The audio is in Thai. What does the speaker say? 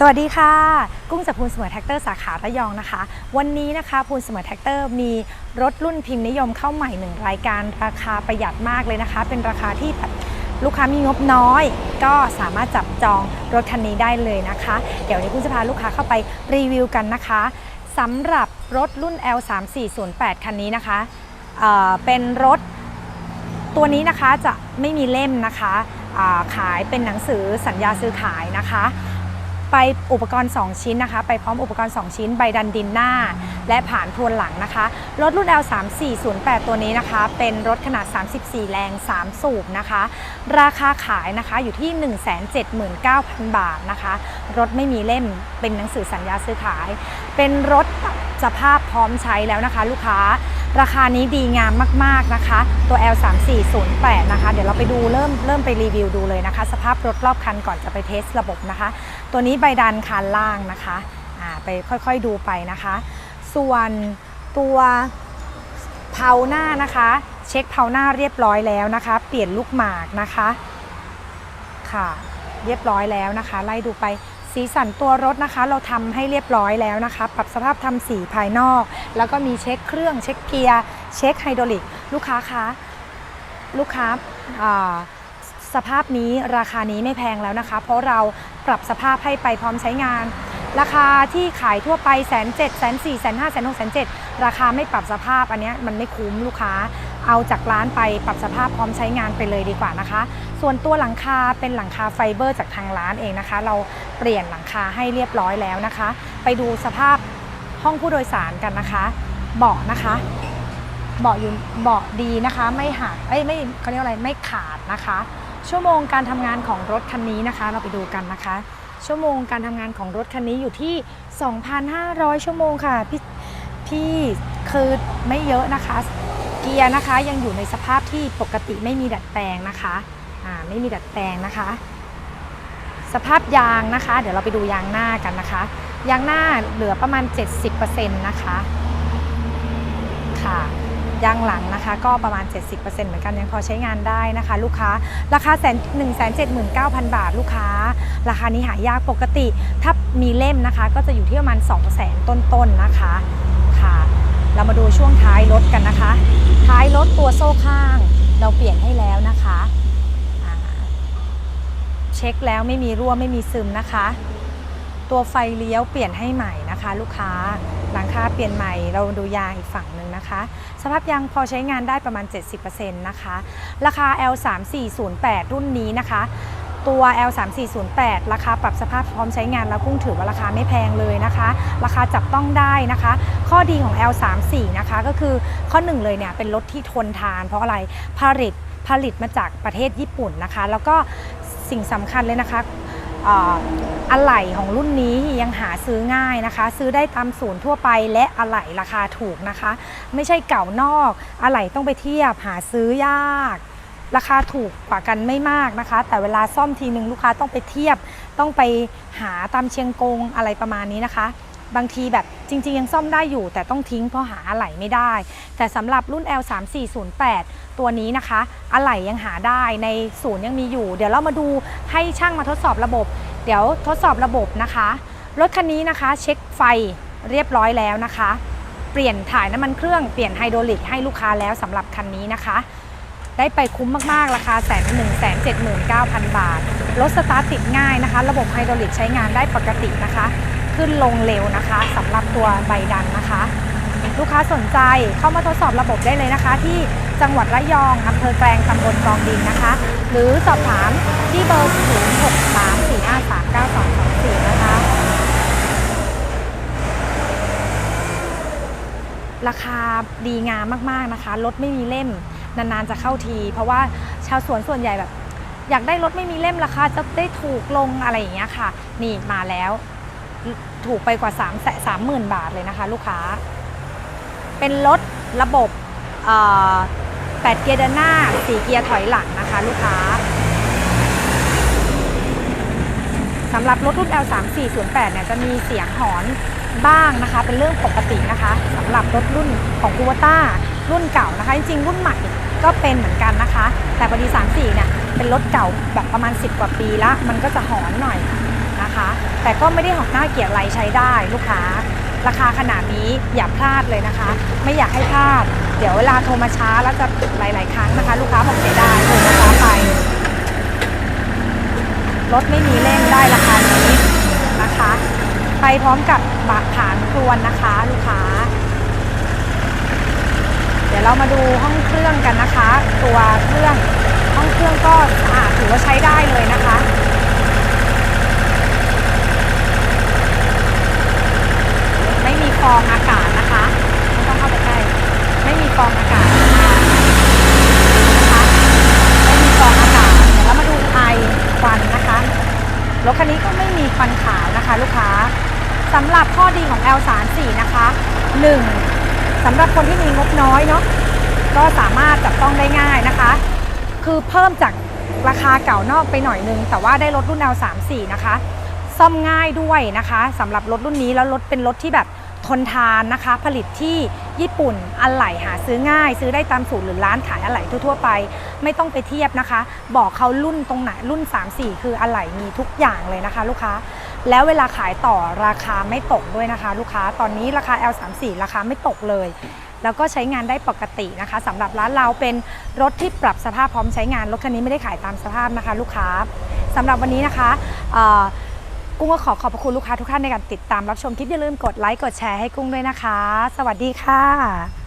สวัสดีค่ะ กุ้งจากพูนเสมอแท็กเตอร์สาขาระยองนะคะ วันนี้นะคะพูนเสมอแท็กเตอร์มีรถรุ่นพิมพ์นิยมเข้าใหม่หนึ่งรายการราคาประหยัดมากเลยนะคะ เป็นราคาที่แบบลูกค้ามีงบน้อย ก็สามารถจับจองรถคันนี้ได้เลยนะคะ เดี๋ยววันนี้คุณจะพาลูกค้าเข้าไปรีวิวกันนะคะสำหรับรถรุ่น L3408 คันนี้นะคะเเป็นรถตัวนี้นะคะจะไม่มีเล่มนะคะาขายเป็นหนังสือสัญญาซื้อขายนะคะ ไปอุปกรณ์ 2 ชิ้นนะคะ ไปพร้อมอุปกรณ์ 2 ชิ้น ใบดันดินหน้า และผ่านพรวนหลังนะคะ รถรุ่น L3408 ตัวนี้นะคะ เป็นรถขนาด 34 แรง 3 สูบนะคะ ราคาขายนะคะอยู่ที่ 179,000 บาทนะคะ รถไม่มีเล่มเป็นหนังสือสัญญาซื้อขาย เป็นรถสภาพพร้อมใช้แล้วนะคะ ลูกค้า ราคานี้ดีงามมากๆนะคะ ตัว L3408 นะคะ เดี๋ยวเราไปดูเริ่มเริ่มไปรีวิวดูเลยนะคะ สภาพรถรอบคันก่อนจะไปเทสระบบนะคะ ตัวนี้ใบดันคันล่างนะคะอ่าไปค่อยๆดูไปนะคะ ส่วนตัวเพาหน้านะคะ เช็คเพาหน้าเรียบร้อยแล้วนะคะ เปลี่ยนลูกหมากนะคะค่ะ เรียบร้อยแล้วนะคะ ไล่ดูไป สีสันตัวรถนะคะ เราทำให้เรียบร้อยแล้วนะคะ ปรับสภาพทำสีภายนอก แล้วก็มีเช็คเครื่องเช็คเกียร์เช็คไฮดรอลิก ลูกค้าคะลูกค้าอ่าสภาพนี้ราคานี้ไม่แพงแล้วนะคะ เพราะเราปรับสภาพให้ไปพร้อมใช้งาน ราคาที่ขายทั่วไปแสนเจ็ดแสนสี่แสนห้าแสนหกแสนเจ็ดราคาไม่ปรับสภาพอันนี้มันไม่คุ้มลูกค้าเอาจากร้านไปปรับสภาพพร้อมใช้งานไปเลยดีกว่านะคะ ส่วนตัวหลังคาเป็นหลังคาไฟเบอร์จากทางร้านเองนะคะ เราเปลี่ยนหลังคาให้เรียบร้อยแล้วนะคะ ไปดูสภาพห้องผู้โดยสารกันนะคะ เบาะนะคะเบาะอยู่เบาะดีนะคะ ไม่หักเอ้ยไม่เขาเรียกอะไรไม่ขาดนะคะ ชั่วโมงการทำงานของรถคันนี้นะคะ เราไปดูกันนะคะ ชั่วโมงการทำงานของรถคันนี้อยู่ที่ 2,500 ชั่วโมงค่ะ พี่พี่คือไม่เยอะนะคะ เกียร์นะคะยังอยู่ในสภาพที่ปกติไม่มีดัดแปลงนะคะอ่าไม่มีดัดแปลงนะคะ สภาพยางนะคะ เดี๋ยวเราไปดูยางหน้ากันนะคะ ยางหน้าเหลือประมาณ 70%นะคะค่ะ ยางหลังนะคะ ก็ประมาณ 70%เหมือนกันยังพอใช้งานได้นะคะ ลูกค้าราคาแสนหนึ่งแสนเจ็ดหมื่นเก้าพันบาทลูกค้า ราคานี้หายากปกติ ถ้ามีเล่มนะคะ ก็จะอยู่ที่ประมาณ 2 0 0แสนต้นๆนะคะค่ะ เรามาดูช่วงท้ายรถกันนะคะ ท้ายรถตัวโซ่ข้าง เราเปลี่ยนให้แล้วนะคะเช็คแล้วไม่มีรั่วไม่มีซึมนะคะ ตัวไฟเลี้ยวเปลี่ยนให้ใหม่นะคะ ลูกค้าหลัง คาเปลี่ยนใหม่เราดูยางอีกฝั่งหนึ่งนะคะ สภาพยางพอใช้งานได้ประมาณ 70%นะคะ ราคา L3408 รุ่นนี้นะคะ ตัว L3408 ราคาปรับสภาพพร้อมใช้งานแล้วกุ้งถือว่าราคาไม่แพงเลยนะคะ ราคาจับต้องได้นะคะ ข้อดีของ L34 นะคะก็คือข้อหนึ่งเลยเนี่ยเป็นรถที่ทนทาน เพราะอะไรผลิตผลิตมาจากประเทศญี่ปุ่นนะคะ แล้วก็สิ่งสำคัญเลยนะคะ อ่ออะไหล่ของรุ่นนี้ยังหาซื้อง่ายนะคะ ซื้อได้ตามศูนย์ทั่วไปและอะไหล่ราคาถูกนะคะ ไม่ใช่เก่านอกอะไหล่ต้องไปเทียบหาซื้อยาก ราคาถูกกว่ากันไม่มากนะคะ แต่เวลาซ่อมทีนึงลูกค้าต้องไปเทียบ ต้องไปหาตามเชียงกงอะไรประมาณนี้นะคะ บางทีแบบจริง ๆ ยังซ่อมได้อยู่ แต่ต้องทิ้งเพราะหาอะไหล่ไม่ได้ แต่สำหรับรุ่น L3408 ตัวนี้นะคะอะไหล่ยังหาได้ในศูนย์ยังมีอยู่ เดี๋ยวเรามาดูให้ช่างมาทดสอบระบบ เดี๋ยวทดสอบระบบนะคะ รถคันนี้นะคะเช็คไฟเรียบร้อยแล้วนะคะ เปลี่ยนถ่ายน้ำมันเครื่องเปลี่ยนไฮดรอลิกให้ลูกค้าแล้วสำหรับคันนี้นะคะ ได้ไปคุ้มมากๆราคาแสนหนึ่งแสนเจ็ดหมื่นเก้าพันบาทรถสตาร์ทติดง่ายนะคะ ระบบไฮดรอลิกใช้งานได้ปกตินะคะ ขึ้นลงเร็วนะคะสำหรับตัวใบดันนะคะ ลูกค้าสนใจเข้ามาทดสอบระบบได้เลยนะคะ ที่จังหวัดระยองอำเภอแกลงตำบลกองดินนะคะ หรือสอบถามที่เบอร์ 0 6 3 4 5 3 9 2 2 4 นะคะ ราคาดีงามมากๆนะคะรถไม่มีเล่มนานๆจะเข้าที เพราะว่าชาวสวนส่วนใหญ่แบบอยากได้รถไม่มีเล่มราคาจะได้ถูกลงอะไรอย่างเงี้ยค่ะ นี่มาแล้ว ถูกไปกว่า3แสสามหมื่นบาทเลยนะคะลูกค้า เป็นรถระบบแปดเกียร์เดินหน้าสี่เกียร์ถอยหลังนะคะลูกค้าสำหรับรถรุ่น L3408 เนี่ยจะมีเสียงหอนบ้างนะคะ เป็นเรื่องปกตินะคะสำหรับรถรุ่นของ c u วต้ารุ่นเก่านะคะ จริงๆรุ่นใหม่ก็เป็นเหมือนกันนะคะ แต่พอดี34เนี่ยเป็นรถเก่าแบบประมาณ 10 กว่าปีละมันก็จะหอนหน่อย นะคะ แต่ก็ไม่ได้หอกหน้าเกลียดไรใช้ได้ลูกค้า ราคาขนาดนี้อย่าพลาดเลยนะคะ ไม่อยากให้พลาด เดี๋ยวเวลาโทรมาช้าแล้วจะหลาย ๆ ครั้งนะคะ ลูกค้าบอกเสียดายโทรมาช้าไปรถไม่มีเล่นได้ราคานี้นะคะ ไปพร้อมกับบะผานครวนนะคะ ลูกค้า เดี๋ยวเรามาดูห้องเครื่องกันนะคะ ตัวเครื่องห้องเครื่องก็สะอาดถือว่าใช้ได้เลยนะคะ ไม่มีฟ องอากาศนะคะ ไม่ต้องเข้าไปใกล้ ไม่มีฟองอากาศนะคะไม่มีฟองอากาศเดี๋ยวเรามาดูไอควันนะคะรถคันนี้ก็ไม่มีควันขาวนะคะ ลูกค้าสำหรับข้อดีของ L34 นะคะหนึ่งสำหรับคนที่มีงบน้อยเนาะก็สามารถจับต้องได้ง่ายนะคะ คือเพิ่มจากราคาเก่านอกไปหน่อยนึง แต่ว่าได้รถรุ่น L34 นะคะ ซ่อมง่ายด้วยนะคะสำหรับรถรุ่นนี้แล้วรถเป็นรถที่แบบ ทนทานนะคะ ผลิตที่ญี่ปุ่นอะไหล่หาซื้อง่าย ซื้อได้ตามสูตรหรือร้านขายอะไหล่ทั่วๆไป ไม่ต้องไปเทียบนะคะ บอกเขารุ่นตรงไหนรุ่น 3-4 คืออะไหล่มีทุกอย่างเลยนะคะ ลูกค้า แล้วเวลาขายต่อราคาไม่ตกด้วยนะคะ ลูกค้าตอนนี้ราคา L34 ราคาไม่ตกเลยแล้วก็ใช้งานได้ปกตินะคะสำหรับร้านเราเป็นรถที่ปรับสภาพพร้อมใช้งานรถคันนี้ไม่ได้ขายตามสภาพนะคะ ลูกค้าสำหรับวันนี้นะคะ กุ้งก็ขอขอบพระคุณลูกค้าทุกท่านในการติดตามรับชมคลิปอย่าลืมกดไลค์กดแชร์ให้กุ้งด้วยนะคะ สวัสดีค่ะ